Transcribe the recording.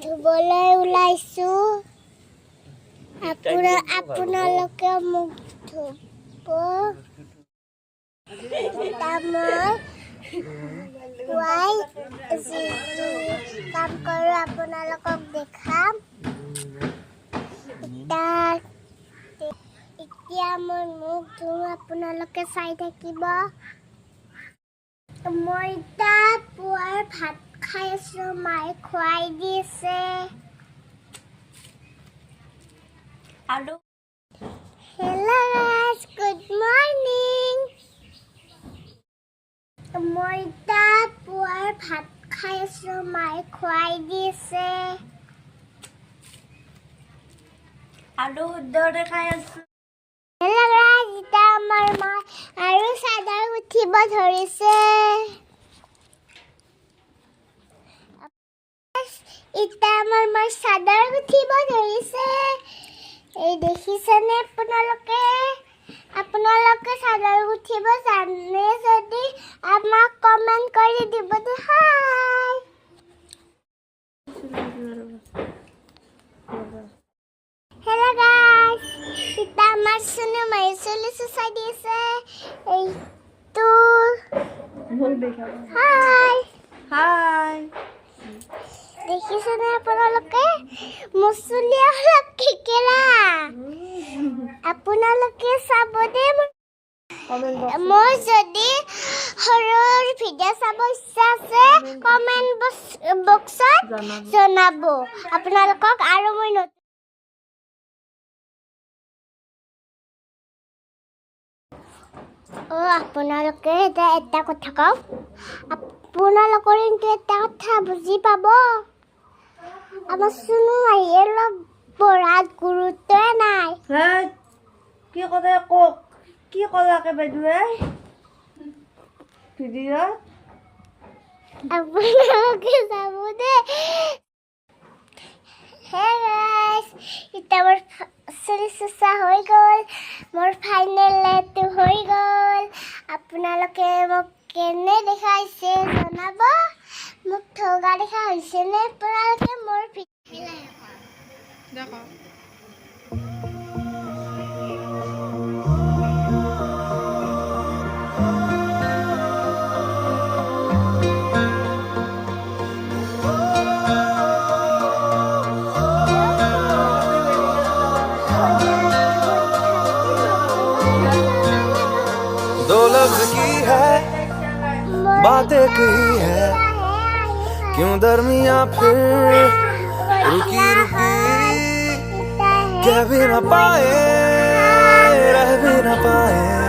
ধুবলৈ ওলাইছো। আপোনাৰ আপোনালোকে মোক ধুব। এতিয়া মই পুৱাই যি যি কাম কৰোঁ আপোনালোকক দেখাম। এতিয়া এতিয়া মই মোক ধুম আপোনালোকে চাই থাকিব। মই এতিয়া পুৱাৰ ভাত খাই আছো মায়ে খুৱাই দিছে আৰু হেল্ল' গাইজ গুড মৰ্ণিং মই এতিয়া পুৱাৰ ভাত খাই আছো মায়ে খুৱাই দিছে আৰু শুদ্ধৰে খাই আছো হেল্ল' গাইজ এতিয়া আমাৰ মা আৰু চাদৰ উঠিব ধৰিছে এতিয়া আমাৰ মাৰ চাদৰ উঠিব ধৰিছে এই দেখিছেনে আপোনালোকে? আপোনালোকে চাদৰ উঠিব জানে যদি আমাক কমেণ্ট কৰি দিব হাই। হেল্ল' গাইজ এতিয়া আমাৰ চুনু মাৰি চলিছে চাই দিছে। এইটো হাই। হাই। দেখিছেনে আপোনালোকে মুচলি অলপ কেকেৰা আপোনালোকে চাব দেই মোৰ- যদি সৰুৰ ভিডিঅ' চাব ইচ্ছা আছে কমেণ্ট বক্সত জনাব আপোনালোকক আৰু মই নতুন অ' আপোনালোকে এতিয়া এটা কথা কওঁ আপোনালোকৰ কিন্তু এটা কথা বুজি পাব চুনু আহি অলপ পঢ়াত গুৰুত্বই নাই। কি ক'লে কওক? কি ক'লাকে বাইদেৱে ভিডিঅ'ত? আপোনালোকে যাব দেই হে গাইছ এতিয়া মোৰ চুলি চুচা হৈ গ'ল। মোৰ ফাইনেল হৈ গ'ল। আপোনালোকে মোক কেনে দেখাইছে জনাব? মোক ঠগা দেখা হৈছেনে আপোনালোকে মোৰ था दो की है बातें कही है। क्यों दरमिया फिर रुकी कह भी ना पाए रह भी ना पाए